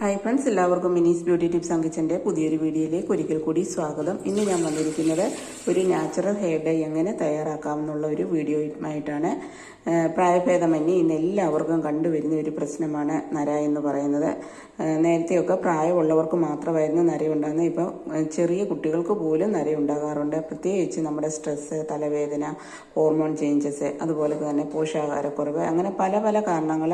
Hi friends എല്ലാവർക്കും മിനീസ് beauty tips അങ്കിച്ചന്റെ പുതിയൊരു വീഡിയോയിലേക്ക് ഒരിക്കൽ കൂടി സ്വാഗതം. ഇന്ന് ഞാൻ വന്നിരിക്കുന്നത് ഒരു നാച്ചുറൽ ഹെയർ ഡൈ എങ്ങനെ തയ്യാറാക്കാമെന്നുള്ള ഒരു വീഡിയോയുമായിട്ടാണ് പ്രായഭേദമന്യേ ഇന്ന് എല്ലാവർക്കും കണ്ടുവരുന്ന ഒരു പ്രശ്നമാണ് നര എന്ന് പറയുന്നത്. നേരത്തെയൊക്കെ പ്രായമുള്ളവർക്ക് മാത്രമായിരുന്നു നരയുണ്ടാകുന്നത് ഇപ്പോൾ ചെറിയ കുട്ടികൾക്ക് പോലും നരയുണ്ടാകാറുണ്ട്. പ്രത്യേകിച്ച് നമ്മുടെ സ്ട്രെസ്സ് തലവേദന ഹോർമോൺ ചേഞ്ചസ് അതുപോലെ തന്നെ പോഷകാഹാരക്കുറവ് അങ്ങനെ പല പല കാരണങ്ങൾ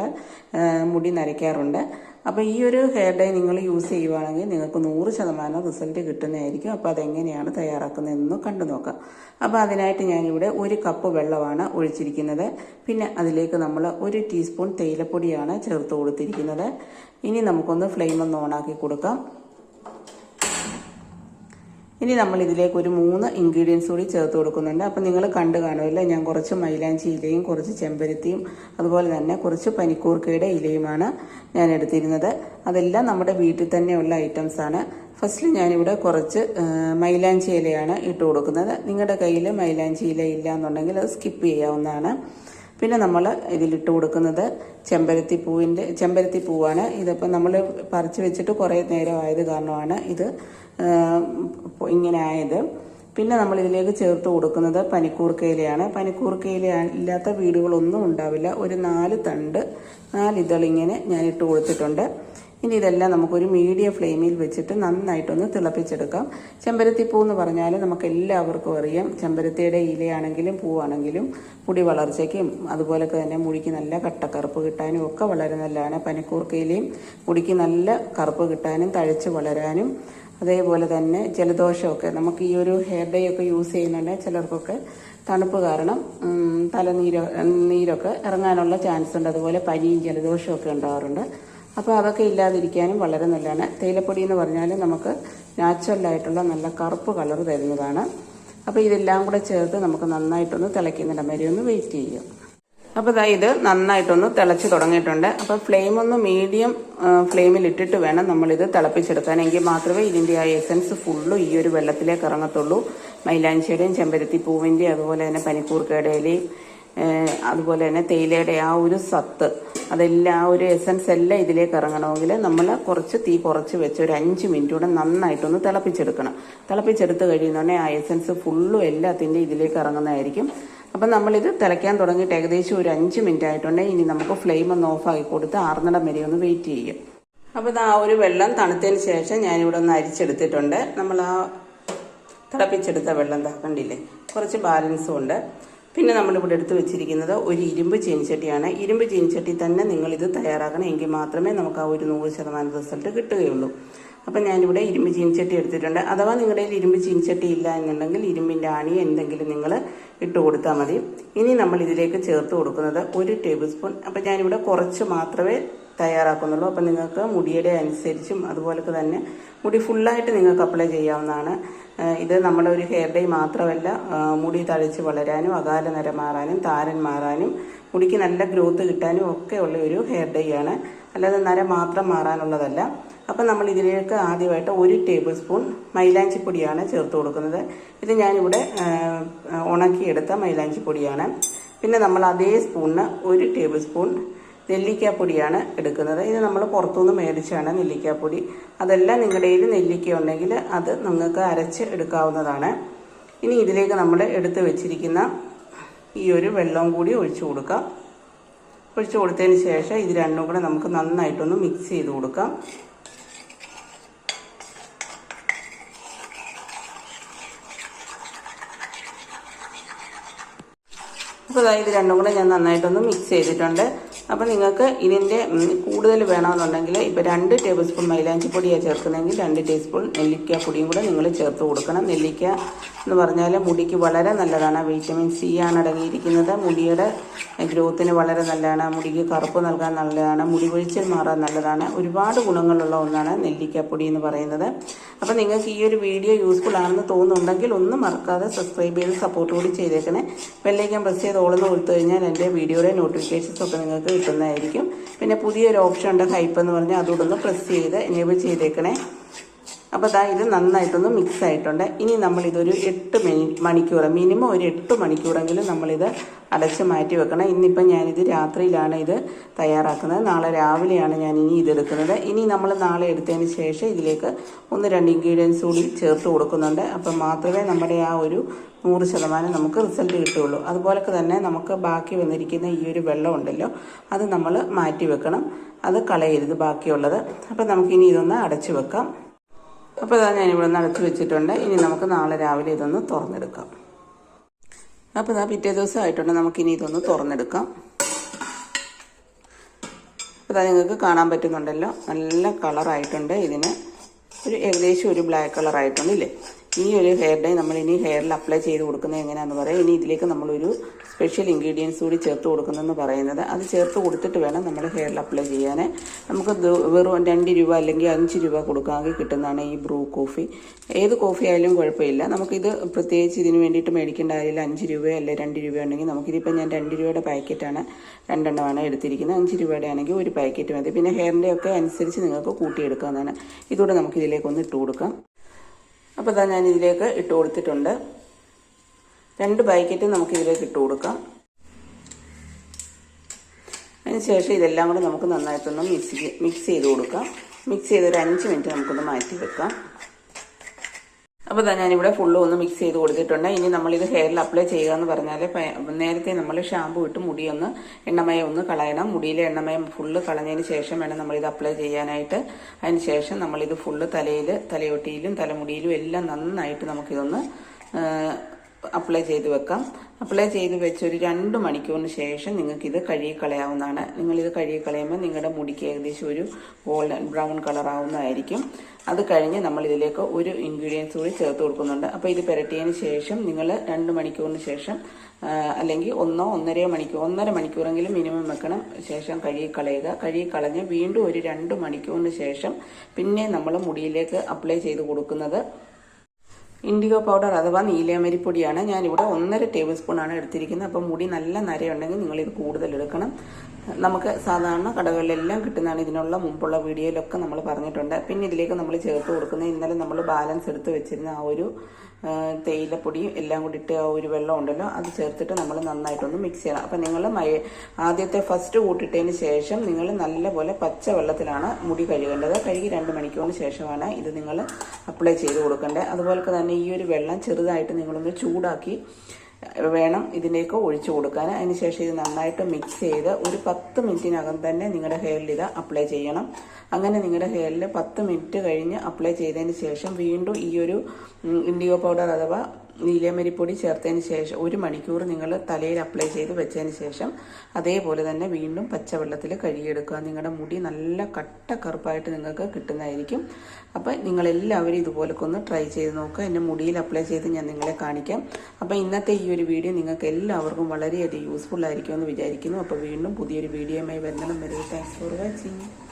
മുടി നരയ്ക്കാറുണ്ട്. അപ്പോൾ ഈ ഒരു ഹെയർ ഡൈ നിങ്ങൾ യൂസ് ചെയ്യുവാണെങ്കിൽ നിങ്ങൾക്ക് നൂറ് ശതമാനം റിസൾട്ട് കിട്ടുന്നതായിരിക്കും. അപ്പോൾ അതെങ്ങനെയാണ് തയ്യാറാക്കുന്നതെന്ന് കണ്ടു നോക്കാം. അപ്പോൾ അതിനായിട്ട് ഞാനിവിടെ ഒരു കപ്പ് വെള്ളമാണ് ഒഴിച്ചിരിക്കുന്നത്. പിന്നെ അതിലേക്ക് നമ്മൾ ഒരു ടീസ്പൂൺ തേയിലപ്പൊടിയാണ് ചേർത്ത് കൊടുത്തിരിക്കുന്നത്. ഇനി നമുക്കൊന്ന് ഫ്ലെയിം ഒന്ന് ഓണാക്കി കൊടുക്കാം. ഇനി നമ്മൾ ഇതിലേക്ക് ഒരു മൂന്ന് ഇൻഗ്രീഡിയൻസ് കൂടി ചേർത്ത് കൊടുക്കുന്നുണ്ട്. അപ്പം നിങ്ങൾ കണ്ടു കാണുമല്ലോ ഞാൻ കുറച്ച് മൈലാഞ്ചി ഇലയും കുറച്ച് ചെമ്പരത്തിയും അതുപോലെ തന്നെ കുറച്ച് പനിക്കൂർക്കയുടെ ഇലയുമാണ് ഞാൻ എടുത്തിരുന്നത്. അതെല്ലാം നമ്മുടെ വീട്ടിൽ തന്നെയുള്ള ഐറ്റംസ് ആണ്. ഫസ്റ്റിൽ ഞാനിവിടെ കുറച്ച് മൈലാഞ്ചി ഇലയാണ് ഇട്ട് കൊടുക്കുന്നത്. നിങ്ങളുടെ കയ്യിൽ മൈലാഞ്ചി ഇല ഇല്ല എന്നുണ്ടെങ്കിൽ അത് സ്കിപ്പ് ചെയ്യാവുന്നതാണ്. പിന്നെ നമ്മൾ ഇതിലിട്ട് കൊടുക്കുന്നത് ചെമ്പരത്തി പൂവിന്റെ ചെമ്പരത്തി പൂവാണ്. ഇതിപ്പോൾ നമ്മൾ പറിച്ച് വെച്ചിട്ട് കുറേ നേരമായത് കാരണമാണ് ഇത് ഇങ്ങനെ ആയത്. പിന്നെ നമ്മൾ ഇതിലേക്ക് ചേർത്ത് കൊടുക്കുന്നത് പനിക്കൂർക്കയിലയാണ്. പനിക്കൂർക്കയില ഇല്ലാത്ത വീടുകളൊന്നും ഉണ്ടാവില്ല. ഒരു നാല് തണ്ട് നാല് ഇതളിങ്ങനെ ഞാൻ ഇട്ട് കൊടുത്തിട്ടുണ്ട്. ഇനി ഇതെല്ലാം നമുക്കൊരു മീഡിയം ഫ്ലെയിമിൽ വെച്ചിട്ട് നന്നായിട്ടൊന്ന് തിളപ്പിച്ചെടുക്കാം. ചെമ്പരത്തിപ്പൂ എന്ന് പറഞ്ഞാൽ നമുക്ക് എല്ലാവർക്കും അറിയാം. ചെമ്പരത്തിയുടെ ഇലയാണെങ്കിലും പൂവാണെങ്കിലും മുടി വളർച്ചയ്ക്കും അതുപോലെ തന്നെ മുടിക്ക് നല്ല കട്ടക്കറുപ്പ് കിട്ടാനും ഒക്കെ വളരെ നല്ലതാണ്. പനിക്കൂർക്കയിലയും മുടിക്ക് നല്ല കറുപ്പ് കിട്ടാനും തഴച്ച് വളരാനും. അതേപോലെ തന്നെ ജലദോഷമൊക്കെ നമുക്ക് ഈ ഒരു ഹെയർ ഡൈ ഒക്കെ യൂസ് ചെയ്യുന്നുണ്ട് ചിലർക്കൊക്കെ. തണുപ്പ് കാരണം തലനീര നീരൊക്കെ ഇറങ്ങാനുള്ള ചാൻസ് ഉണ്ട്. അതുപോലെ പനിയും ജലദോഷമൊക്കെ ഒക്കെ ഉണ്ടാകാറുണ്ട് അപ്പോൾ അതൊക്കെ ഇല്ലാതിരിക്കാനും വളരെ നല്ലതാണ്. തേയിലപ്പൊടി എന്ന് പറഞ്ഞാൽ നമുക്ക് നാച്ചുറലായിട്ടുള്ള നല്ല കറുപ്പ് കളർ തരുന്നതാണ്. അപ്പോൾ ഇതെല്ലാം കൂടെ ചേർത്ത് നമുക്ക് നന്നായിട്ടൊന്ന് തിളയ്ക്കുന്നിടം വരെ ഒന്ന് വെയിറ്റ് ചെയ്യുക. അപ്പോൾ ദാ ഇത് നന്നായിട്ടൊന്ന് തിളച്ച് തുടങ്ങിയിട്ടുണ്ട്. അപ്പോൾ ഫ്ലെയിം ഒന്ന് മീഡിയം ഫ്ലെയിമിൽ ഇട്ടിട്ട് വേണം നമ്മളിത് തിളപ്പിച്ചെടുക്കാൻ. എങ്കിൽ മാത്രമേ ഇതിന്റെ ആ എസൻസ് ഫുള്ളും ഈ ഒരു വെള്ളത്തിലേക്ക് ഇറങ്ങത്തുള്ളൂ. മൈലാഞ്ചിയുടെയും ചെമ്പരത്തി പൂവിന്റെയും അതുപോലെ തന്നെ പനിക്കൂർക്കയുടെ ഇലയും ഏഹ് അതുപോലെ തന്നെ തേയിലയുടെ ആ ഒരു സത്ത് അതെല്ലാം ഒരു എസൻസ് എല്ലാം ഇതിലേക്ക് ഇറങ്ങണമെങ്കിൽ നമ്മൾ കുറച്ച് തീ കുറച്ച് വെച്ച് ഒരു അഞ്ച് മിനിറ്റ് കൂടെ നന്നായിട്ടൊന്ന് തിളപ്പിച്ചെടുക്കണം. തിളപ്പിച്ചെടുത്ത് കഴിയുന്നുണ്ടെങ്കിൽ ആ എസൻസ് ഫുള്ളും എല്ലാത്തിന്റെ ഇതിലേക്ക് ഇറങ്ങുന്നതായിരിക്കും. അപ്പം നമ്മളിത് തിളയ്ക്കാൻ തുടങ്ങിയിട്ട് ഏകദേശം ഒരു അഞ്ച് മിനിറ്റ് ആയിട്ടുണ്ടെങ്കിൽ ഇനി നമുക്ക് ഫ്ലെയിം ഒന്ന് ഓഫാക്കി കൊടുത്ത് ആറുന്നിടം വരെ ഒന്ന് വെയിറ്റ് ചെയ്യും. അപ്പോൾ ഇത് ആ ഒരു വെള്ളം തണുത്തതിന് ശേഷം ഞാനിവിടെ ഒന്ന് അരിച്ചെടുത്തിട്ടുണ്ട്. നമ്മൾ ആ തിളപ്പിച്ചെടുത്ത വെള്ളം എന്താ കണ്ടില്ലേ? കുറച്ച് ബാലൻസും ഉണ്ട്. പിന്നെ നമ്മൾ ഇവിടെ എടുത്ത് വെച്ചിരിക്കുന്നത് ഒരു ഇരുമ്പ് ചീനിച്ചട്ടിയാണ്. ഇരുമ്പ് ചീനിച്ചട്ടി തന്നെ നിങ്ങളിത് തയ്യാറാക്കണം എങ്കിൽ മാത്രമേ നമുക്ക് ആ ഒരു നൂറ് ശതമാനം റിസൾട്ട് കിട്ടുകയുള്ളൂ. അപ്പം ഞാനിവിടെ ഇരുമ്പ് ചീനിച്ചട്ടി എടുത്തിട്ടുണ്ട്. അഥവാ നിങ്ങളുടെ കയ്യിൽ ഇരുമ്പ് ചീനിച്ചട്ടി ഇല്ല എന്നുണ്ടെങ്കിൽ ഇരുമ്പിന്റെ ആണി എന്തെങ്കിലും നിങ്ങൾ ഇട്ട് കൊടുത്താൽ മതി. ഇനി നമ്മൾ ഇതിലേക്ക് ചേർത്ത് കൊടുക്കുന്നത് ഒരു ടേബിൾ സ്പൂൺ. അപ്പം ഞാനിവിടെ കുറച്ച് മാത്രമേ തയ്യാറാക്കുന്നുള്ളൂ. അപ്പം നിങ്ങൾക്ക് മുടിയുടെ അനുസരിച്ചും അതുപോലൊക്കെ തന്നെ മുടി ഫുള്ളായിട്ട് നിങ്ങൾക്ക് അപ്ലൈ ചെയ്യാവുന്നതാണ്. ഇത് നമ്മുടെ ഒരു ഹെയർ ഡേ മാത്രമല്ല മുടി തഴച്ച് വളരാനും അകാല നിര മാറാനും താരൻ മാറാനും മുടിക്ക് നല്ല ഗ്രോത്ത് കിട്ടാനും ഒക്കെ ഉള്ള ഒരു ഹെയർ ഡേ ആണ്. അല്ലാതെ നര മാത്രം മാറാനുള്ളതല്ല. അപ്പം നമ്മൾ ഇതിലേക്ക് ആദ്യമായിട്ട് ഒരു ടേബിൾ സ്പൂൺ മൈലാഞ്ചിപ്പൊടിയാണ് ചേർത്ത് കൊടുക്കുന്നത്. ഇത് ഞാനിവിടെ ഉണക്കിയെടുത്ത മൈലാഞ്ചിപ്പൊടിയാണ് പിന്നെ നമ്മൾ അതേ സ്പൂണിന് ഒരു ടേബിൾ സ്പൂൺ നെല്ലിക്കാപ്പൊടിയാണ് എടുക്കുന്നത്. ഇത് നമ്മൾ പുറത്തുനിന്ന് മേടിച്ചാണ് നെല്ലിക്കാപ്പൊടി. അതെല്ലാം നിങ്ങളുടെ കയ്യിൽ നെല്ലിക്ക ഉണ്ടെങ്കിൽ അത് നിങ്ങൾക്ക് അരച്ച് എടുക്കാവുന്നതാണ്. ഇനി ഇതിലേക്ക് നമ്മൾ എടുത്ത് വെച്ചിരിക്കുന്ന ഈ ഒരു വെള്ളവും കൂടി ഒഴിച്ചു കൊടുക്കാം. ഒഴിച്ചു കൊടുത്തതിന് ശേഷം ഇത് രണ്ടും കൂടെ നമുക്ക് നന്നായിട്ടൊന്ന് മിക്സ് ചെയ്ത് കൊടുക്കാം. അപ്പോൾ ഇത് രണ്ടും കൂടെ ഞാൻ നന്നായിട്ടൊന്ന് മിക്സ് ചെയ്തിട്ടുണ്ട്. അപ്പോൾ നിങ്ങൾക്ക് ഇതിന്റെ കൂടുതൽ വേണമെന്നുണ്ടെങ്കിൽ ഇപ്പോൾ രണ്ട് ടേബിൾ സ്പൂൺ മൈലാഞ്ചി പൊടിയാണ് ചേർക്കുന്നതെങ്കിൽ രണ്ട് ടീസ്പൂൺ നെല്ലിക്ക പൊടിയും കൂടെ നിങ്ങൾ ചേർത്ത് കൊടുക്കണം. നെല്ലിക്ക എന്ന് പറഞ്ഞാൽ മുടിക്ക് വളരെ നല്ലതാണ്. വിറ്റമിൻ സി ആണ് അടങ്ങിയിരിക്കുന്നത്. മുടിയുടെ ഗ്രോത്തിന് വളരെ നല്ലതാണ്. മുടിക്ക് കറുപ്പ് നൽകാൻ നല്ലതാണ്. മുടി പൊഴിച്ചിൽ മാറാൻ നല്ലതാണ്. ഒരുപാട് ഗുണങ്ങളുള്ള ഒന്നാണ് നെല്ലിക്കപ്പൊടി എന്ന് പറയുന്നത്. അപ്പോൾ നിങ്ങൾക്ക് ഈ ഒരു വീഡിയോ യൂസ്ഫുൾ ആണെന്ന് തോന്നുന്നുണ്ടെങ്കിൽ ഒന്നും മറക്കാതെ സബ്സ്ക്രൈബ് ചെയ്ത് സപ്പോർട്ട് കൂടി ചെയ്തേക്കണേ. ബെല്ലൈക്കൻ പ്രസ് ചെയ്ത് ഓളെന്ന് കൊടുത്തു കഴിഞ്ഞാൽ എന്റെ വീഡിയോയുടെ നോട്ടിഫിക്കേഷൻസ് ഒക്കെ നിങ്ങൾക്ക് കിട്ടുന്നതായിരിക്കും. പിന്നെ പുതിയൊരു ഓപ്ഷൻ ഉണ്ട് ഹൈപ്പ് എന്ന് പറഞ്ഞാൽ അതോടൊന്ന് പ്രസ് ചെയ്ത് എനേബിൾ ചെയ്തേക്കണേ. അപ്പോൾ ദാ ഇത് നന്നായിട്ടൊന്ന് മിക്സ് ആയിട്ടുണ്ട്. ഇനി നമ്മൾ ഇതൊരു എട്ട് മിനി മണിക്കൂർ മിനിമം ഒരു എട്ട് മണിക്കൂറെങ്കിലും നമ്മളിത് അടച്ച് മാറ്റി വെക്കണം. ഇന്നിപ്പം ഞാനിത് രാത്രിയിലാണ് ഇത് തയ്യാറാക്കുന്നത്. നാളെ രാവിലെയാണ് ഞാൻ ഇനി ഇതെടുക്കുന്നത്. ഇനി നമ്മൾ നാളെ എടുത്തതിന് ശേഷം ഇതിലേക്ക് ഒന്ന് രണ്ട് ഇൻഗ്രീഡിയൻസ് കൂടി ചേർത്ത് കൊടുക്കുന്നുണ്ട്. അപ്പം മാത്രമേ നമ്മുടെ ആ ഒരു നൂറ് ശതമാനം നമുക്ക് റിസൾട്ട് കിട്ടുകയുള്ളൂ. അതുപോലൊക്കെ തന്നെ നമുക്ക് ബാക്കി വന്നിരിക്കുന്ന ഈ ഒരു വെള്ളം ഉണ്ടല്ലോ അത് നമ്മൾ മാറ്റി വെക്കണം. അത് കളയരുത് ബാക്കിയുള്ളത്. അപ്പം നമുക്കിനി ഇതൊന്ന് അടച്ചു വെക്കാം. അപ്പോൾ ഇതാ ഞാനിവിടെ നിന്ന് അടച്ചു വെച്ചിട്ടുണ്ട്. ഇനി നമുക്ക് നാളെ രാവിലെ ഇതൊന്ന് തുറന്നെടുക്കാം. അപ്പോൾ ഇതാ പിറ്റേ ദിവസം ആയിട്ടുണ്ട് നമുക്കിനി ഇതൊന്ന് തുറന്നെടുക്കാം. അപ്പോൾ ഇതാ നിങ്ങൾക്ക് കാണാൻ പറ്റുന്നുണ്ടല്ലോ. നല്ല കളറായിട്ടുണ്ട് ഇതിന്. ഒരു ഏകദേശം ഒരു ബ്ലാക്ക് കളറായിട്ടുണ്ട് ഇല്ലേ? ഈ ഒരു ഹെയർ ഡൈ നമ്മൾ ഇനി ഹെയറിൽ അപ്ലൈ ചെയ്ത് കൊടുക്കുന്നത് എങ്ങനെയാണെന്ന് പറയാം. ഇനി ഇതിലേക്ക് നമ്മളൊരു സ്പെഷ്യൽ ഇൻഗ്രീഡിയൻസ് കൂടി ചേർത്ത് കൊടുക്കുന്നതെന്ന് പറയുന്നത്. അത് ചേർത്ത് കൊടുത്തിട്ട് വേണം നമ്മൾ ഹെയറിൽ അപ്ലൈ ചെയ്യാൻ നമുക്ക് വെറും രണ്ട് രൂപ അല്ലെങ്കിൽ അഞ്ച് രൂപ കൊടുക്കാമെങ്കിൽ കിട്ടുന്നതാണ് ഈ ബ്രൂ കോഫി ഏത് കോഫി ആയാലും കുഴപ്പമില്ല. നമുക്കിത് പ്രത്യേകിച്ച് ഇതിന് വേണ്ടിയിട്ട് മേടിക്കേണ്ട കാര്യമില്ല. അഞ്ച് രൂപയോ അല്ലെങ്കിൽ രണ്ട് രൂപയോ ഉണ്ടെങ്കിൽ നമുക്കിതിപ്പോൾ ഞാൻ രണ്ട് രൂപയുടെ പാക്കറ്റാണ് രണ്ടെണ്ണമാണ് എടുത്തിരിക്കുന്നത്. അഞ്ച് രൂപയുടെ ആണെങ്കിൽ ഒരു പാക്കറ്റ് മതി. പിന്നെ ഹെയറിന്റെ ഒക്കെ അനുസരിച്ച് നിങ്ങൾക്ക് കൂട്ടിയെടുക്കാവുന്നതാണ്. ഇതോടെ നമുക്ക് ഇതിലേക്കൊന്ന് ഇട്ട് കൊടുക്കാം. അപ്പോൾ ഞാൻ ഇതിലേക്ക് ഇട്ട് കൊടുത്തിട്ടുണ്ട്. രണ്ട് പാക്കറ്റ് നമുക്ക് ഇതിലേക്ക് ഇട്ട് കൊടുക്കാം. അതിനുശേഷം ഇതെല്ലാം കൂടെ നമുക്ക് നന്നായിട്ടൊന്ന് മിക്സ് മിക്സ് ചെയ്ത് കൊടുക്കാം. മിക്സ് ചെയ്ത് ഒരു അഞ്ച് മിനിറ്റ് നമുക്കൊന്ന് മാറ്റി വെക്കാം. അപ്പോൾ തന്നെ ഞാനിവിടെ ഫുള്ള് ഒന്ന് മിക്സ് ചെയ്ത് കൊടുത്തിട്ടുണ്ട്. ഇനി നമ്മളിത് ഹെയറിൽ അപ്ലൈ ചെയ്യുക എന്ന് പറഞ്ഞാൽ നേരത്തെ നമ്മൾ ഷാമ്പു ഇട്ട് മുടിയൊന്ന് എണ്ണമയം ഒന്ന് കളയണം. മുടിയിലെ എണ്ണമയം ഫുള്ള് കളഞ്ഞതിന് ശേഷം വേണം നമ്മളിത് അപ്ലൈ ചെയ്യാനായിട്ട്. അതിന് ശേഷം നമ്മളിത് ഫുള്ള് തലയിൽ തലയൊട്ടിയിലും തലമുടിയിലും എല്ലാം നന്നായിട്ട് നമുക്കിതൊന്ന് അപ്ലൈ ചെയ്ത് വെക്കാം. അപ്ലൈ ചെയ്ത് വെച്ച് ഒരു രണ്ട് മണിക്കൂറിന് ശേഷം നിങ്ങൾക്കിത് കഴുകി കളയാവുന്നതാണ് നിങ്ങളിത് കഴുകി കളയുമ്പോൾ നിങ്ങളുടെ മുടിക്ക് ഏകദേശം ഒരു ഗോൾഡൻ ബ്രൗൺ കളർ ആവുന്നതായിരിക്കും. അത് കഴിഞ്ഞ് നമ്മൾ ഇതിലേക്ക് ഒരു ഇൻഗ്രീഡിയൻസ് കൂടി ചേർത്ത് കൊടുക്കുന്നുണ്ട്. അപ്പോൾ ഇത് പുരട്ടിയതിന് ശേഷം നിങ്ങൾ രണ്ട് മണിക്കൂറിന് ശേഷം അല്ലെങ്കിൽ ഒന്നോ ഒന്നരയോ മണിക്കൂർ ഒന്നര മണിക്കൂറെങ്കിലും മിനിമം വെക്കണം. ശേഷം കഴുകി കളയുക കഴുകി കളഞ്ഞ് വീണ്ടും ഒരു രണ്ട് മണിക്കൂറിന് ശേഷം പിന്നെ നമ്മൾ മുടിയിലേക്ക് അപ്ലൈ ചെയ്ത് കൊടുക്കുന്നത് ഇൻഡിഗോ പൗഡർ അഥവാ നീലയമരിപ്പൊടിയാണ് ഞാനിവിടെ ഒന്നര ടേബിൾ സ്പൂണാണ് എടുത്തിരിക്കുന്നത്. അപ്പം മുടി നല്ല നരയുണ്ടെങ്കിൽ നിങ്ങളിത് കൂടുതൽ എടുക്കണം. നമുക്ക് സാധാരണ കടകളിലെല്ലാം കിട്ടുന്നതാണ് ഇതിനുള്ള മുമ്പുള്ള വീഡിയോയിലൊക്കെ നമ്മൾ പറഞ്ഞിട്ടുണ്ട്. പിന്നെ ഇതിലേക്ക് നമ്മൾ ചേർത്ത് കൊടുക്കുന്നത് ഇന്നലെ നമ്മൾ ബാലൻസ് എടുത്ത് വെച്ചിരുന്ന ആ ഒരു തേയിലപ്പൊടിയും എല്ലാം കൂടി ഇട്ട് ആ ഒരു വെള്ളം ഉണ്ടല്ലോ അത് ചേർത്തിട്ട് നമ്മൾ നന്നായിട്ടൊന്ന് മിക്സ് ചെയ്യണം. അപ്പം നിങ്ങൾ ആദ്യത്തെ ഫസ്റ്റ് കൂട്ടിട്ടതിന് ശേഷം നിങ്ങൾ നല്ലപോലെ പച്ച വെള്ളത്തിലാണ് മുടി കഴുകേണ്ടത്. കഴുകി രണ്ട് മണിക്കൂറിന് ശേഷമാണ് ഇത് നിങ്ങൾ അപ്ലൈ ചെയ്ത് കൊടുക്കേണ്ടത്. അതുപോലെ തന്നെ ഈ ഒരു വെള്ളം ചെറുതായിട്ട് നിങ്ങളൊന്ന് ചൂടാക്കി വേണം ഇതിലേക്ക് ഒഴിച്ചു കൊടുക്കാൻ. അതിനുശേഷം ഇത് നന്നായിട്ട് മിക്സ് ചെയ്ത് ഒരു പത്ത് മിനിറ്റിനകം തന്നെ നിങ്ങളുടെ ഹെയറിൽ ഇത് അപ്ലൈ ചെയ്യണം. അങ്ങനെ നിങ്ങളുടെ ഹെയറിൽ പത്ത് മിനിറ്റ് കഴിഞ്ഞ് അപ്ലൈ ചെയ്തതിന് ശേഷം വീണ്ടും ഈ ഒരു ഇൻഡിയോ പൗഡർ അഥവാ നീലമരിപ്പൊടി ചേർത്തതിന് ശേഷം ഒരു മണിക്കൂർ നിങ്ങൾ തലയിൽ അപ്ലൈ ചെയ്ത് വെച്ചതിന് ശേഷം അതേപോലെ തന്നെ വീണ്ടും പച്ചവെള്ളത്തിൽ കഴുകിയെടുക്കുക. നിങ്ങളുടെ മുടി നല്ല കട്ട കറുപ്പായിട്ട് നിങ്ങൾക്ക് കിട്ടുന്നതായിരിക്കും. അപ്പം നിങ്ങളെല്ലാവരും ഇതുപോലൊക്കെ ഒന്ന് ട്രൈ ചെയ്ത് നോക്കുക. എന്റെ മുടിയിൽ അപ്ലൈ ചെയ്ത് ഞാൻ നിങ്ങളെ കാണിക്കാം. അപ്പം ഇന്നത്തെ ഈ ഒരു വീഡിയോ നിങ്ങൾക്ക് എല്ലാവർക്കും വളരെയധികം യൂസ്ഫുൾ ആയിരിക്കുമെന്ന് വിചാരിക്കുന്നു. അപ്പോൾ വീണ്ടും പുതിയൊരു വീഡിയോയുമായി വരുന്നതും വരെ. Thanks for watching